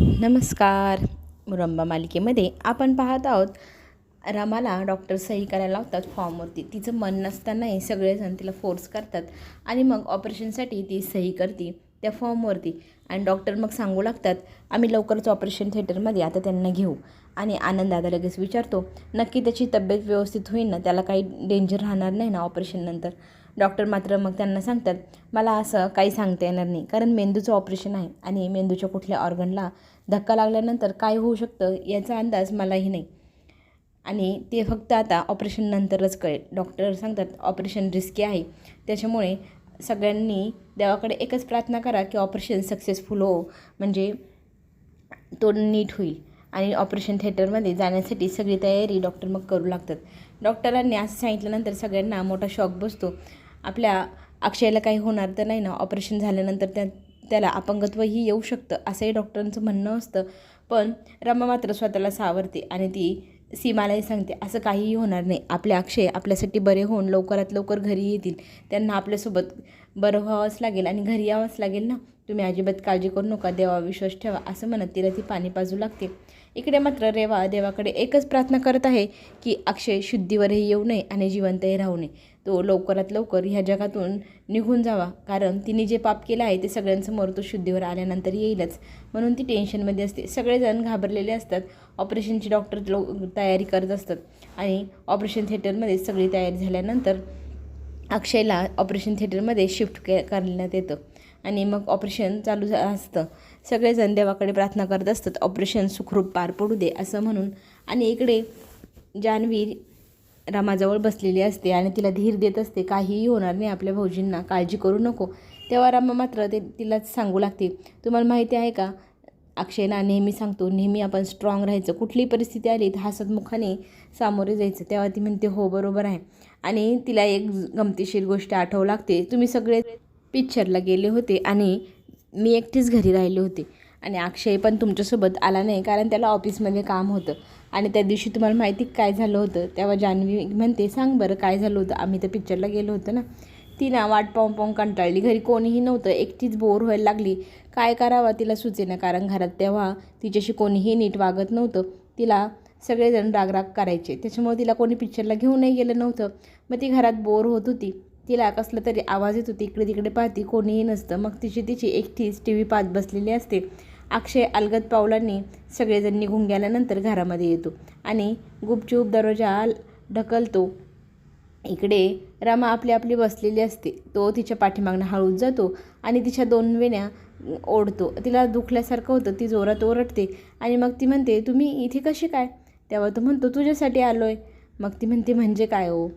नमस्कार. मुरंबा मालिकेमध्ये आपण पाहत आहोत रामाला डॉक्टर सही करायला लावतात फॉर्मवरती. तिचं मन नसतानाही सगळेजण तिला फोर्स करतात आणि मग ऑपरेशनसाठी ती सही करते त्या फॉर्मवरती आणि डॉक्टर मग सांगू लागतात आम्ही लवकरच ऑपरेशन थिएटरमध्ये आता त्यांना घेऊ. आणि आनंद दादा लगेच विचारतो नक्की त्याची तब्येत व्यवस्थित होईल ना? त्याला काही डेंजर राहणार नाही ना ऑपरेशननंतर डॉक्टर मात्र मग त्यांना सांगतात मला असं काही सांगता येणार नाही कारण मेंदूचं ऑपरेशन आहे आणि मेंदूच्या कुठल्या ऑर्गनला धक्का लागल्यानंतर काय होऊ शकतं याचा अंदाज मलाही नाही. आणि ते फक्त आता ऑपरेशननंतरच कळेल. डॉक्टर सांगतात ऑपरेशन रिस्की आहे. त्याच्यामुळे सगळ्यांनी देवाकडे एकच प्रार्थना करा की ऑपरेशन सक्सेसफुल हो म्हणजे तो नीट होईल. आणि ऑपरेशन थिएटरमध्ये जाण्यासाठी सगळी तयारी डॉक्टर मग करू लागतात. डॉक्टरांनी असं सांगितल्यानंतर सगळ्यांना मोठा शॉक बसतो. आपल्या अक्षयला काही होणार तर नाही ना? ऑपरेशन झाल्यानंतर त्या त्याला अपंगत्वही येऊ शकतं असंही डॉक्टरांचं म्हणणं असतं. पण रमा मात्र स्वतःला सावरते आणि ती सीमालाही सांगते असं काहीही होणार नाही. आपले अक्षय आपल्यासाठी बरे होऊन लवकरात लवकर घरी येतील. त्यांना आपल्यासोबत बरं व्हावंच लागेल आणि घरी यावंच लागेल ना? तुम्ही अजिबात काळजी करू नका देवा विश्वास ठेवा असं म्हणत तिला ती पाणी पाजू लागते. इकडे मात्र रेवा देवाकडे एकच प्रार्थना करत आहे की अक्षय शुद्धीवरही येऊ नये आणि जिवंतही राहू नये. तो लवकरात लवकर ह्या जगातून निघून जावा. कारण तिने जे पाप केलं आहे ते सगळ्यांसमोर तो शुद्धीवर आल्यानंतर येईलच. म्हणून ती टेन्शनमध्ये असते. सगळेजण घाबरलेले असतात. ऑपरेशनची डॉक्टर लो तयारी करत असतात. आणि ऑपरेशन थिएटरमध्ये सगळी तयारी झाल्यानंतर अक्षयला ऑपरेशन थिएटरमध्ये शिफ्ट के करण्यात येतं. आणि मग ऑपरेशन चालू झा- असतं. सगळेजण देवाकडे प्रार्थना करत असतात. ऑपरेशन सुखरूप पार पडू दे असं म्हणून. आणि इकडे जान्हवी रामाजवळ बसलेली असते आणि तिला धीर देत असते काहीही होणार नाही आपल्या भाऊजींना काळजी करू नको. तेव्हा रामा मात्र ते तिला सांगू लागते तुम्हाला माहिती आहे का अक्षयना नेहमी सांगतो नेहमी आपण स्ट्रॉंग राहायचं. कुठलीही परिस्थिती आली तर हसतमुखाने सामोरे जायचं. तेव्हा ती म्हणते हो बरोबर आहे. आणि तिला एक गमतीशीर गोष्ट आठवू लागते तुम्ही सगळे पिक्चरला गेले होते आणि मी एकटीच घरी राहिले होते आणि अक्षय पण तुमच्यासोबत आला नाही कारण त्याला ऑफिसमध्ये काम होतं. आणि त्या दिवशी तुम्हाला माहिती काय झालं होतं. तेव्हा जान्हवी म्हणते सांग बरं काय झालं होतं? आम्ही तर पिक्चरला गेलो होतो ना. ती ना वाट पाहून पाहून कंटाळली. घरी कोणीही नव्हतं. एकटीच बोर व्हायला लागली. काय करावं तिला सुचेना कारण घरात तेव्हा तिच्याशी कोणीही नीट वागत नव्हतं. तिला सगळेजण रागराग करायचे. त्याच्यामुळे तिला कोणी पिक्चरला घेऊनही गेलं नव्हतं. मग ती घरात बोर होत होती. तिला कसलं तरी आवाज येत होती. इकडे तिकडे पाहती कोणीही नसतं. मग तिची तिची एकटीच टी व्ही पाहत बसलेली असते. अक्षय अलगद पावलांनी सगळेजण निघून गेल्यानंतर घरामध्ये येतो आणि गुपचूप दरवाजा ढकलतो. इकडे रामा आपली आपली बसलेली असते. तो तिच्या पाठीमागनं हळूच जातो आणि तिच्या दोन वेण्या ओढतो. तिला दुखल्यासारखं होतं. ती जोरात ओरडते आणि मग ती म्हणते तुम्ही इथे कशी काय? तेव्हा तो म्हणतो तुझ्यासाठी आलो आहे मग ती म्हणते म्हणजे काय हो?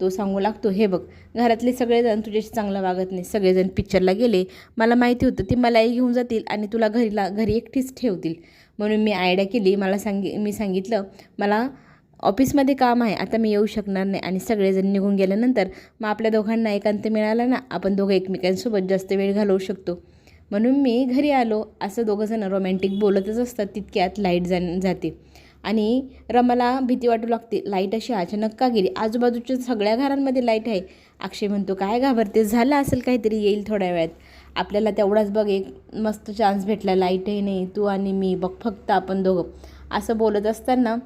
तो सांगू लागतो हे बघ घरातले सगळेजण तुझ्याशी चांगलं वागत नाही सगळेजण पिक्चरला गेले. मला माहिती होतं ती मलाही घेऊन जातील आणि तुला घरीला घरी एकटीच ठेवतील. म्हणून मी आयडिया केली. मला सांगी मी सांगितलं मला ऑफिसमध्ये काम आहे आता मी येऊ शकणार नाही. आणि सगळेजण निघून गेल्यानंतर मग आपल्या दोघांना एकांत मिळाला ना आपण दोघं एकमेकांसोबत जास्त वेळ घालवू शकतो. म्हणून मी घरी आलो. असं दोघंजणं रोमॅन्टिक बोलतच असतात तितक्यात लाइट जा जाते. आणि रमाला भीती वाटू लागते. लाइट अशी अचानक का गेली? आजूबाजूच्या सगळ्या घरांमध्ये लाइट आहे. अक्षय म्हणतो काय घाबरते झालं असेल काहीतरी? येईल थोड्या वेळात. आपल्याला तेवढाच बघ एक मस्त चान्स भेटला. लाईटही नाही तू आणि मी बघ फक्त आपण दोघं. असं बोलत असताना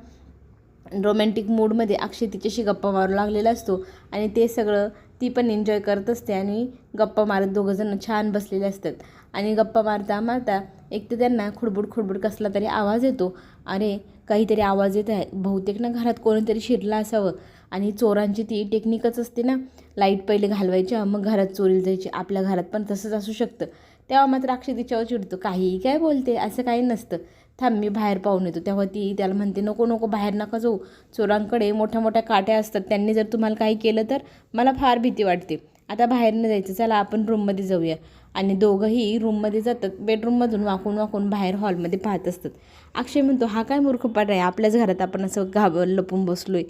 रोमॅन्टिक मूडमध्ये अक्षय तिच्याशी गप्पा मारू लागलेला असतो आणि ते सगळं ती पण एन्जॉय करत असते आणि गप्पा मारत दोघंजणं छान बसलेले असतात. आणि गप्पा मारता मारता एक तर त्यांना खुडबुड खुडबुड कसला तरी आवाज येतो. अरे काहीतरी आवाज येत आहे. बहुतेक ना घरात कोणीतरी शिरलं असावं. आणि चोरांची ती टेक्निकच असते ना लाइट पहिले घालवायच्या मग घरात चोरीला जायची. आपल्या घरात पण तसंच असू शकतं. तेव्हा मात्र अक्षय तिच्यावर चिडतो. काहीही काय बोलते? असं काही नसतं. थांब मी बाहेर पाहून येतो. तेव्हा ती त्याला म्हणते नको नको बाहेर नका जाऊ. चोरांकडे मोठ्या मोठ्या काट्या असतात. त्यांनी जर तुम्हाला काही केलं तर मला फार भीती वाटते. आता बाहेरनं जायचं चला आपण रूममध्ये जाऊया. आणि दोघंही रूममध्ये जातात बेडरूममधून वाकून वाकून बाहेर हॉलमध्ये पाहत असतात. अक्षय म्हणतो हा काय मूर्खपाट आहे आपल्याच घरात आपण असं घाबर लपून बसलो आहे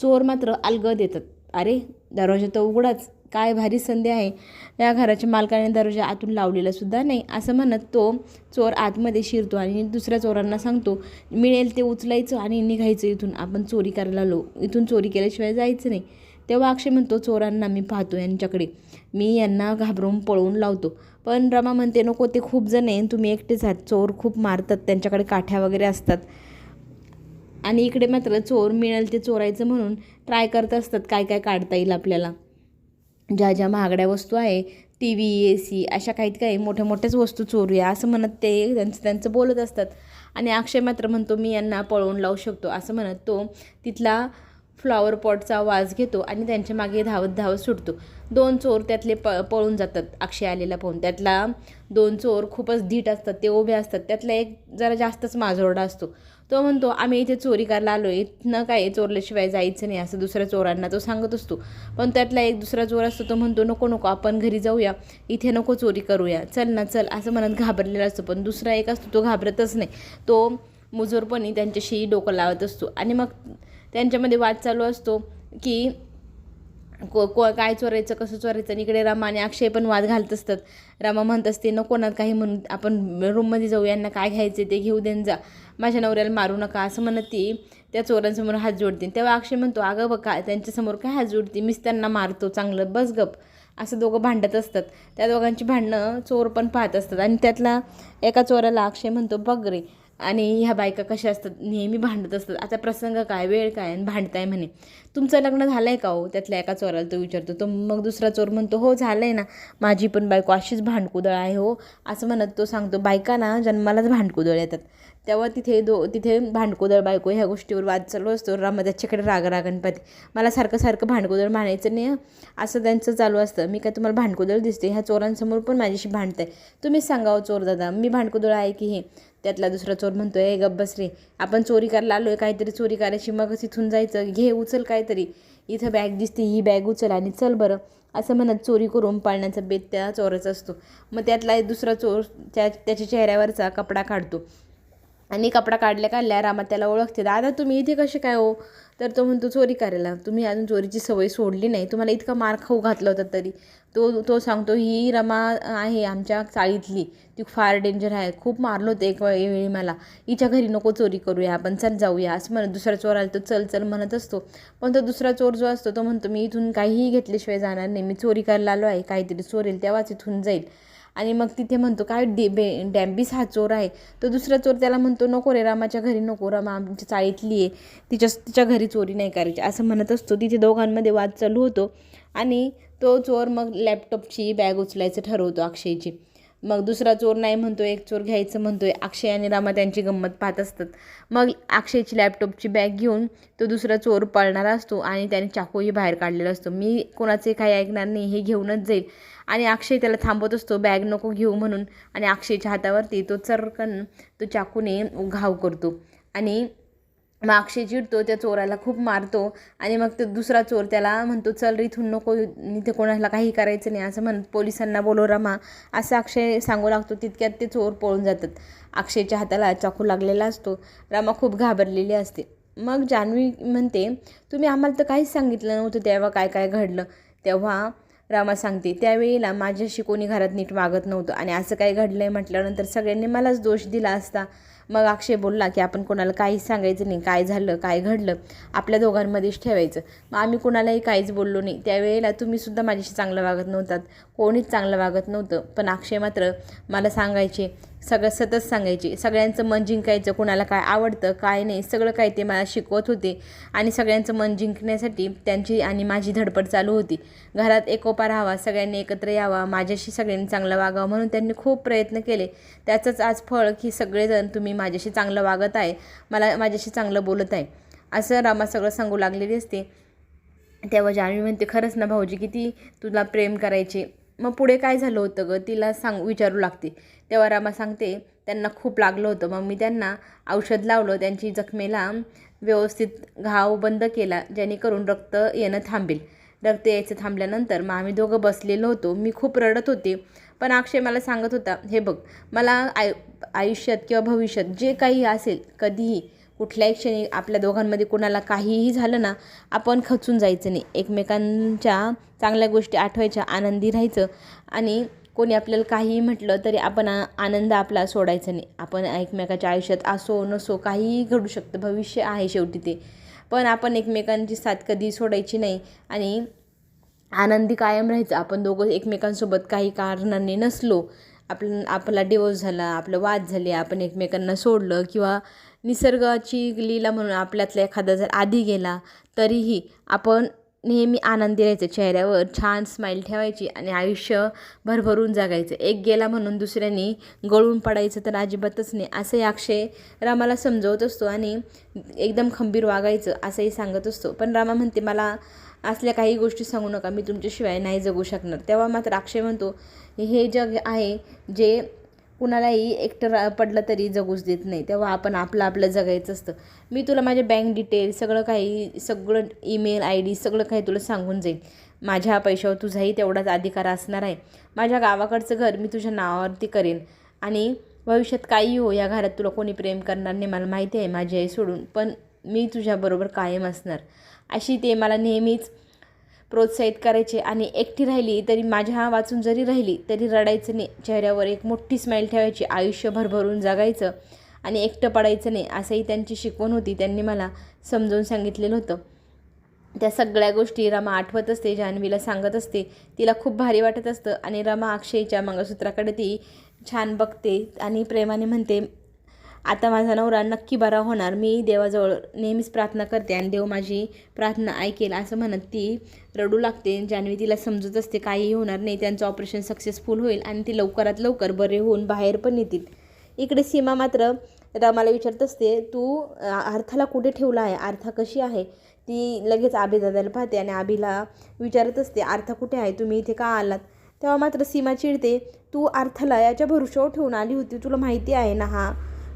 चोर मात्र अलगद येतात. अरे दरवाजा तर उघडाच काय भारी संधी आहे. या घराच्या मालकाने दरवाजा आतून लावलेला सुद्धा नाही. असं म्हणत तो चोर आतमध्ये शिरतो आणि दुसऱ्या चोरांना सांगतो मिळेल ते उचलायचं आणि निघायचं इथून. आपण चोरी करायला लो इथून चोरी केल्याशिवाय जायचं नाही. तेव्हा अक्षय म्हणतो चोरांना मी पाहतो यांच्याकडे. मी यांना घाबरवून पळवून लावतो. पण रमा म्हणते नको ते खूप जण आहे तुम्ही एकटेच आहात. चोर खूप मारतात त्यांच्याकडे काठ्या वगैरे असतात. आणि इकडे मात्र चोर मिळेल ते चोरायचं म्हणून ट्राय करत असतात काय काय काढता येईल आपल्याला. ज्या ज्या महागड्या वस्तू आहे टी व्ही ए सी अशा काही काही मोठ्या मोठ्याच वस्तू चोरूया असं म्हणत ते त्यांचं त्यांचं बोलत असतात. आणि अक्षय मात्र म्हणतो मी यांना पळवून लावू शकतो. असं म्हणत तो तिथला फ्लॉवर पॉटचा वाज घेतो आणि त्यांच्या मागे धावत धावत सुटतो. दोन चोर त्यातले प पळून जातात. अक्षय आलेला पाहून. त्यातला दोन चोर खूपच धीट असतात. ते उभे असतात. त्यातला एक जरा जास्तच माजोरडा असतो. तो म्हणतो आम्ही इथे चोरी करायला आलो आहे काय चोरल्याशिवाय जायचं नाही असं दुसऱ्या चोरांना तो सांगत असतो. पण त्यातला एक दुसरा चोर असतो. तो म्हणतो नको नको. आपण घरी जाऊया. इथे नको चोरी करूया. चल ना चल. असं म्हणत घाबरलेला असतो. पण दुसरा एक असतो. तो घाबरतच नाही. तो मुजोरपणी त्यांच्याशी डोकं लावत असतो. आणि मग त्यांच्यामध्ये वाद चालू असतो की को को काय चोरायचं कसं चोरायचं आणि इकडे रमा आणि अक्षय पण वाद घालत असतात. रमा म्हणत असते नको ना काही म्हणून आपण रूममध्ये जाऊ यांना काय घ्यायचं ते घेऊ देन जा. माझ्या नवऱ्याला मारू नका असं म्हणत ती त्या चोरांसमोर हात जोडते. तेव्हा अक्षय म्हणतो अगं बघ का त्यांच्यासमोर काय हात जोडते? मीच त्यांना मारतो चांगलं बस गप. असं दोघं भांडत असतात. त्या दोघांची भांडणं चोर पण पाहत असतात. आणि त्यातला एका चोराला अक्षय म्हणतो बघ रे आणि ह्या बायका कशा असतात? नेहमी भांडत असतात. आता प्रसंग काय? वेळ काय? आणि भांडताय म्हणे. तुमचं लग्न झालं आहे का हो? त्यातल्या एका चोराला तो विचारतो. तो मग दुसरा चोर म्हणतो हो झालं आहे ना. माझी पण बायको अशीच भांडकुदळ आहे हो. असं म्हणत तो सांगतो बायका ना जन्मालाच भांडकुदळ येतात. तेव्हा तिथे दो तिथे भांडकोदळ बायको ह्या गोष्टीवर वाद चालू असतो. रामा त्याच्याकडे राग रागणपती मला सारखं सारखं भांडकोदळ म्हणायचं नाही असं त्यांचं चालू असतं. मी काय तुम्हाला भांडकोदळ दिसते? ह्या चोरांसमोर पण माझ्याशी भांडताय. तुम्हीच सांगावं हो चोर दादा. मी भांडकोदळ आहे की हे? त्यातला दुसरा चोर म्हणतो आहे गप्प बस रे. आपण चोरी करायला आलो आहे काहीतरी चोरी करायची मग तिथून जायचं. घे उचल काहीतरी. इथं बॅग दिसते ही बॅग उचल आणि चल बरं. असं म्हणत चोरी करून पाळण्याचा बेत त्या चोराचा असतो. मग त्यातला दुसरा चोर त्या त्याच्या चेहऱ्यावरचा कपडा काढतो. आणि कपडा काढल्या काढल्या रामा त्याला ओळखते. दादा तुम्ही इथे कसे काय हो? तर तो म्हणतो चोरी करायला. तुम्ही अजून चोरीची सवय सोडली नाही. तुम्हाला इतका मार खाऊ घातला होता तरी. तो तो सांगतो ही रमा आहे आमच्या चाळीतली. ती फार डेंजर आहे. खूप मारलं होतं एक वेळी मला. हिच्या घरी नको चोरी करूया. आपण चल जाऊया. असं म्हणत दुसरा चोर आला. तो चल चल म्हणत असतो. पण तो दुसरा चोर जो असतो तो म्हणतो मी इथून काहीही घेतल्याशिवाय जाणार नाही. मी चोरी करायला आलो आहे. काहीतरी चोरेल तेव्हाच इथून जाईल. आणि मग तिथे म्हणतो काय डे बे डॅम्बिस हा चोर आहे. तो दुसरा चोर त्याला म्हणतो नको रे रामाच्या घरी नको रामा आमच्या चाळीतली आहे. तिच्या तिच्या घरी चोरी नाही करायची. असं म्हणत असतो. तिथे दोघांमध्ये वाद चालू होतो आणि तो चोर मग लॅपटॉपची बॅग उचलायचं ठरवतो अक्षयची. मग दुसरा चोर नाही म्हणतो एक चोर घ्यायचं म्हणतो आहे अक्षय आणि रामा त्यांची गंमत पाहत असतात. मग अक्षयची लॅपटॉपची बॅग घेऊन तो दुसरा चोर पळणारा असतो आणि त्याने चाकूही बाहेर काढलेला असतो. मी कोणाचे काही ऐकणार नाही हे घेऊनच जाईल. आणि अक्षय त्याला थांबवत असतो बॅग नको घेऊ म्हणून. आणि अक्षयच्या हातावरती तो चरकन तो चाकूने घाव करतो. आणि मग अक्षय चिडतो त्या चोराला खूप मारतो. आणि मग तो दुसरा चोर त्याला म्हणतो चल रे इथून नको इथे कोणाला काही करायचं नाही असं म्हणत पोलिसांना बोलव रमा. असं अक्षय सांगू लागतो तितक्यात ते चोर पळून जातात. अक्षयच्या हाताला चाकू लागलेला असतो. रमा खूप घाबरलेली असते. मग जान्हवी म्हणते तुम्ही आम्हाला तर काहीच सांगितलं नव्हतं तेव्हा काय काय घडलं. तेव्हा रामा सांगते त्यावेळेला माझ्याशी कोणी घरात नीट वागत नव्हतं आणि असं काही घडलं आहे म्हटल्यानंतर सगळ्यांनी मलाच दोष दिला असता. मग अक्षय बोलला की आपण कोणाला काहीच सांगायचं नाही काय झालं काय घडलं आपल्या दोघांमध्येच ठेवायचं. मग आम्ही कोणालाही काहीच बोललो नाही. त्यावेळेला तुम्हीसुद्धा माझ्याशी चांगलं वागत नव्हतात कोणीच चांगलं वागत नव्हतं. पण अक्षय मात्र मला सांगायचे सगळं सतत सांगायचे. सगळ्यांचं मन जिंकायचं कोणाला काय आवडतं काय नाही सगळं काय ते मला शिकवत होते. आणि सगळ्यांचं मन जिंकण्यासाठी त्यांची आणि माझी धडपड चालू होती. घरात एकोपा राहावा सगळ्यांनी एकत्र यावा माझ्याशी सगळ्यांनी चांगलं वागावं म्हणून त्यांनी खूप प्रयत्न केले. त्याचंच आज फळ की सगळेजण तुम्ही माझ्याशी चांगलं वागत आहे मला माझ्याशी चांगलं बोलत आहे. असं रामा सगळं सांगू लागलेली असते. तेव्हा जान्हवी म्हणते खरंच ना भाऊजी किती तुला प्रेम करायचे. मग पुढे काय झालं होतं गं? तिला सांग विचारू लागते. तेव्हा रामा सांगते त्यांना खूप लागलं होतं. मग मी त्यांना औषध लावलं. त्यांची जखमेला व्यवस्थित घाव बंद केला जेणेकरून रक्त येणं थांबेल. रक्त यायचं थांबल्यानंतर मग आम्ही दोघं बसलेलो होतो. मी खूप रडत होते पण अक्षय मला सांगत होता हे बघ मला आय आयुष्यात किंवा भविष्यात जे काही असेल कधीही कुठल्याही क्षणी आपल्या दोघांमध्ये कोणाला काहीही झालं ना आपण खचून जायचं नाही. एकमेकांच्या चांगल्या गोष्टी आठवायच्या आनंदी राहायचं आणि कोणी आपल्याला काहीही म्हटलं तरी आपण आनंद आपला सोडायचा नाही. आपण एकमेकाच्या आयुष्यात असो नसो काहीही घडू शकतं. भविष्य आहे शेवटी ते. पण आपण एकमेकांची साथ कधी सोडायची नाही आणि आनंदी कायम राहायचं. आपण दोघं एकमेकांसोबत काही कारणाने नसलो आपण आपला डिवोर्स झाला आपलं वाद झाले आपण एकमेकांना सोडलं किंवा निसर्गाची लीला म्हणून आपल्यातला एखादा जर आधी गेला तरीही आपण नेहमी आनंदी राहायचं. चेहऱ्यावर छान स्माईल ठेवायची आणि आयुष्य भरभरून जगायचं. एक गेला म्हणून दुसऱ्यानी गळून पडायचं तर अजिबातच नाही असंही अक्षय रामाला समजवत असतो आणि एकदम खंबीर वागायचं असंही सांगत असतो. पण रामा म्हणते मला असल्या काही गोष्टी सांगू नका मी तुमच्याशिवाय नाही जगू शकणार. तेव्हा मात्र अक्षय म्हणतो हे जग आहे जे कुणालाही एकटं रा पडलं तरी जगूच देत नाही. तेव्हा आपण आपलं आपलं जगायचं असतं. मी तुला माझे बँक डिटेल सगळं काही सगळं ईमेल आय डी सगळं काही तुला सांगून जाईल माझ्या पैशावर तुझाही तेवढाच अधिकार असणार आहे. माझ्या गावाकडचं घर मी तुझ्या नावावरती करेन. आणि भविष्यात काही हो या घरात तुला कोणी प्रेम करणार नाही मला माहिती आहे माझी आई सोडून. पण मी तुझ्याबरोबर कायम असणार. अशी ते मला नेहमीच प्रोत्साहित करायचे आणि एकटी राहिली तरी माझ्या वाचून जरी राहिली तरी रडायचं नाही. चेहऱ्यावर एक मोठी स्माईल ठेवायची आयुष्य भरभरून जगायचं आणि एकटं पडायचं नाही असंही त्यांची शिकवण होती त्यांनी मला समजावून सांगितलेलं होतं. त्या सगळ्या गोष्टी रमा आठवत असते जान्हवीला सांगत असते. तिला खूप भारी वाटत असतं आणि रमा अक्षयच्या मंगळसूत्राकडे ती छान बघते आणि प्रेमाने म्हणते आता माझा नवरा नक्की बरा होणार. मी देवाजवळ नेहमीच प्रार्थना करते आणि देव माझी प्रार्थना ऐकेल असं म्हणत ती रडू लागते. जान्हवी तिला समजत असते काहीही होणार नाही त्यांचं ऑपरेशन सक्सेसफुल होईल आणि ती लवकरात लवकर बरे होऊन बाहेर पण येतील. इकडे सीमा मात्र रमाला विचारत असते तू अर्थाला कुठे ठेवला आहे? अर्था कशी आहे? ती लगेच आभी पाहते आणि आभीला विचारत असते अर्था कुठे आहे? तुम्ही इथे का आलात? तेव्हा मात्र सीमा चिडते तू अर्थाला याच्या भरोशावर ठेवून आली होती. तुला माहिती आहे ना हा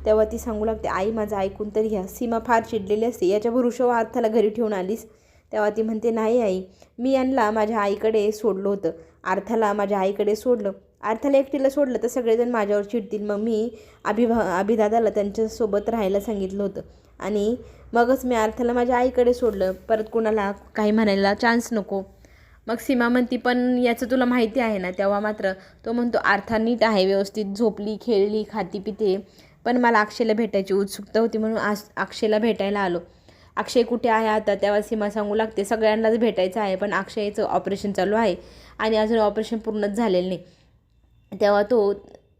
तेव्हा ती सांगू लागते आई माझं ऐकून तरी घ्या. सीमा फार चिडलेली असते. याच्या भरोशावर अर्थाला घरी ठेवून आलीस. तेव्हा ती म्हणते नाही आई. मी यांना माझ्या आईकडे सोडलं होतं. अर्थाला माझ्या आईकडे सोडलं. अर्थाला एकटीला सोडलं तर सगळेजण माझ्यावर चिडतील. मग मी अभिभा अभिदादाला त्यांच्यासोबत राहायला सांगितलं होतं. आणि मगच मी अर्थाला माझ्या आईकडे सोडलं. परत कोणाला काही म्हणायला चान्स नको. मग सीमा म्हणती पण याचं तुला माहिती आहे ना? तेव्हा मात्र तो म्हणतो अर्था नीट आहे व्यवस्थित झोपली खेळली खाती पिते पण मला अक्षयला भेटायची उत्सुकता होती म्हणून आज अक्षयला भेटायला आलो. अक्षय कुठे आहे आता? तेव्हा सीमा सांगू लागते. सगळ्यांनाच भेटायचं आहे पण अक्षयचं ऑपरेशन चालू आहे आणि अजून ऑपरेशन पूर्णच झालेलं नाही. तेव्हा तो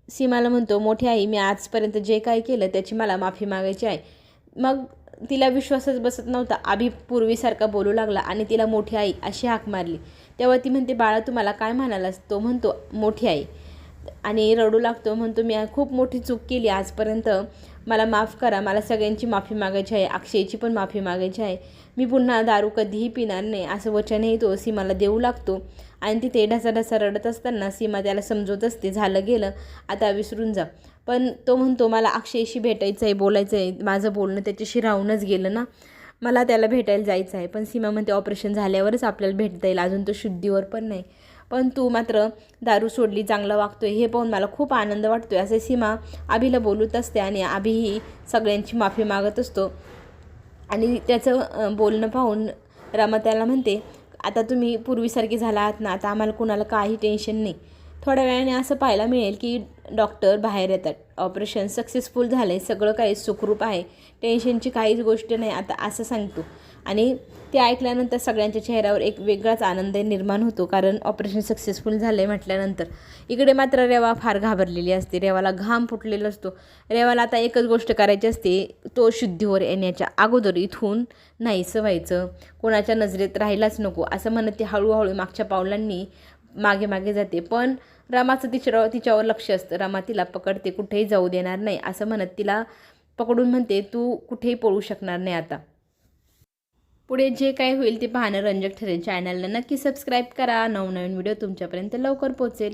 सीमाला म्हणतो मोठी आई मी आजपर्यंत जे काही केलं त्याची मला माफी मागायची आहे. मग तिला विश्वासच बसत नव्हता. आभी पूर्वीसारखा बोलू लागला आणि तिला मोठी आई अशी हाक मारली. तेव्हा ती म्हणते बाळा तू मला काय म्हणालास? तो म्हणतो मोठी आई आणि रडू लागतो म्हणतो मी खूप मोठी चूक केली आजपर्यंत. मला माफ करा मला सगळ्यांची माफी मागायची आहे अक्षयची पण माफी मागायची आहे. मी पुन्हा दारू कधीही पिणार नाही असं वचनही तो सीमाला देऊ लागतो. आणि तिथे ढसा ढसा रडत असताना सीमा त्याला समजवत असते झालं गेलं आता विसरून जा. पण तो म्हणतो मला अक्षयशी भेटायचं आहे बोलायचं आहे माझं बोलणं त्याच्याशी राहूनच गेलं ना. मला त्याला भेटायला जायचं आहे. पण सीमा म्हणते ऑपरेशन झाल्यावरच आपल्याला भेटता येईल अजून तो शुद्धीवर पण नाही. पण तू मात्र दारू सोडली चांगलं वागतोय हे पाहून मला खूप आनंद वाटतोय असे सीमा आभीला बोलत असते आणि आभीही सगळ्यांची माफी मागत असतो. आणि त्याचं बोलणं पाहून रमा त्याला म्हणते आता तुम्ही पूर्वीसारखे झाला आहात ना आता आम्हाला कुणाला काही टेन्शन नाही. थोड्या वेळाने असं पाहायला मिळेल की डॉक्टर बाहेर येतात. ऑपरेशन सक्सेसफुल झालं आहे सगळं काही सुखरूप आहे. टेन्शनची काहीच गोष्ट नाही आता असं सांगतो. आणि ते ऐकल्यानंतर सगळ्यांच्या चेहऱ्यावर एक वेगळाच आनंद निर्माण होतो कारण ऑपरेशन सक्सेसफुल झालं आहे म्हटल्यानंतर. इकडे मात्र रेवा फार घाबरलेली असते रेवाला घाम फुटलेला असतो. रेवाला आता एकच गोष्ट करायची असते तो शुद्धीवर येण्याच्या अगोदर इथून नाहीसं व्हायचं कोणाच्या नजरेत राहायलाच नको असं म्हणत ती हळूहळू मागच्या पावलांनी मागे मागे जाते. पण रमाचं तिच्या तिच्यावर लक्ष असतं रमा तिला पकडते कुठेही जाऊ देणार नाही असं म्हणत तिला पकडून म्हणते तू कुठेही पळू शकणार नाही आता. पुढे जे काय होईल ते पाहणं रंजक ठरेल चॅनलला नक्की सबस्क्राईब करा. नवनवीन व्हिडिओ तुमच्यापर्यंत लवकर पोहोचेल.